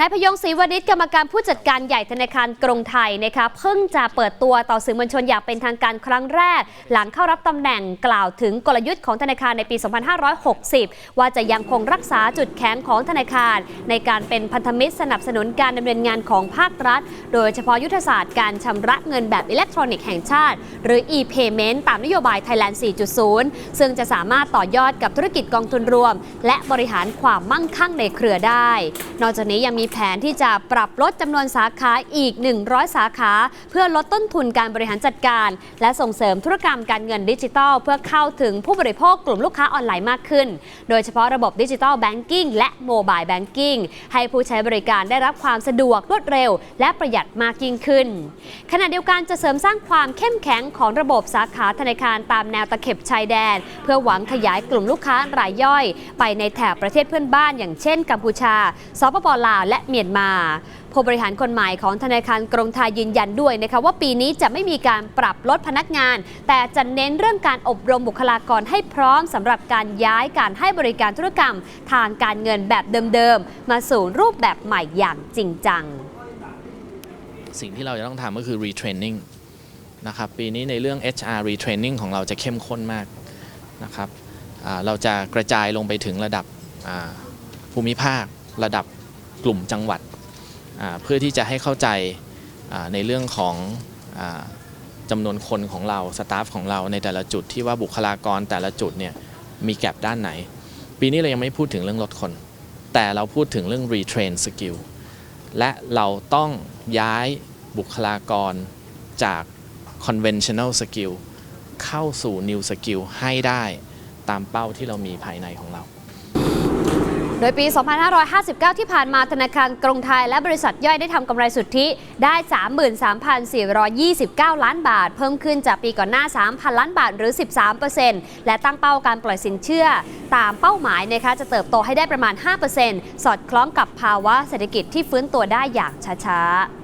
นายพยงศรีวณิชกรรมการผู้จัดการใหญ่ธนาคารกรุงไทยนะคะเพิ่งจะเปิดตัวต่อสื่อมวลชนอย่างเป็นทางการครั้งแรก หลังเข้ารับตำแหน่งกล่าวถึงกลยุทธ์ของธนาคารในปี 2560 ว่าจะยังคงรักษาจุดแข็งของธนาคาร ในการเป็นพันธมิตรสนับสนุนการดำเนินงานของภาครัฐ โดยเฉพาะยุทธศาสตร์การชำระเงินแบบอิเล็กทรอนิกส์แห่งชาติ หรือ e-payment ตามนโยบาย Thailand 4.0 ซึ่งจะสามารถต่อยอดกับธุรกิจกองทุนรวม และบริหารความมั่งคั่งในเครือได้ นอกจากนี้ยังมีีแผนที่จะปรับลดจำนวนสาขาอีก 100 สาขา เพื่อลดต้นทุนการบริหารจัดการ และส่งเสริมธุรกรรมการเงินดิจิทัล เพื่อเข้าถึงผู้บริโภคกลุ่มลูกค้าออนไลน์มากขึ้น โดยเฉพาะระบบดิจิทัลแบงกิ้งและโมบายแบงกิ้งให้ผู้ใช้บริการได้รับความสะดวกรวดเร็ว และประหยัดมากยิ่งขึ้น ขณะเดียวกันจะเสริมสร้างความเข้มแข็งของระบบสาขาธนาคารตามแนวตะเข็บชายแดน เพื่อหวังขยายกลุ่มลูกค้ารายย่อย ไปในแถบประเทศเพื่อนบ้าน อย่างเช่น กัมพูชา สปปลาวและเมียนมาผู้บริหารคนใหม่ของธนาคารกรุงไทยยืนยันด้วยนะคะว่าปีนี้จะไม่มีการปรับลดพนักงาน แต่จะเน้นเรื่องการอบรมบุคลากรให้พร้อมสำหรับการย้ายการให้บริการธุรกรรม ทางการเงินแบบเดิมๆ มาสู่รูปแบบใหม่อย่างจริงจัง สิ่งที่เราจะต้องทำก็คือ retraining นะครับปีนี้ในเรื่อง HR retraining ของเราจะเข้มข้นมากนะครับเราจะกระจายลงไปถึงระดับภูมิภาคระดับ กลุ่มจังหวัด เพื่อที่จะให้เข้าใจในเรื่องของจำนวนคนของเราสตาฟของเราในแต่ละจุดที่ว่าบุคลากรแต่ละจุดเนี่ยมีแกลบด้านไหน ปีนี้เรายังไม่พูดถึงเรื่องลดคน แต่เราพูดถึงเรื่อง retrain skill และเราต้องย้ายบุคลากรจาก conventional skill เข้าสู่ new skill ให้ได้ตามเป้าที่เรามีภายในของเรา ดยปี 2559 ที่ผ่านมาธนาคารกรุงไทยและบริษัทย่อยได้ทำกำไรสุทธิได้ 33,429 ล้านบาท เพิ่มขึ้นจากปีก่อนหน้า 3,000 ล้านบาทหรือ 13%และตั้งเป้าการปล่อยสินเชื่อ ตามเป้าหมายนะคะจะเติบโตให้ได้ประมาณ 5%สอดคล้องกับภาวะเศรษฐกิจที่ฟื้นตัวได้อย่างช้าๆ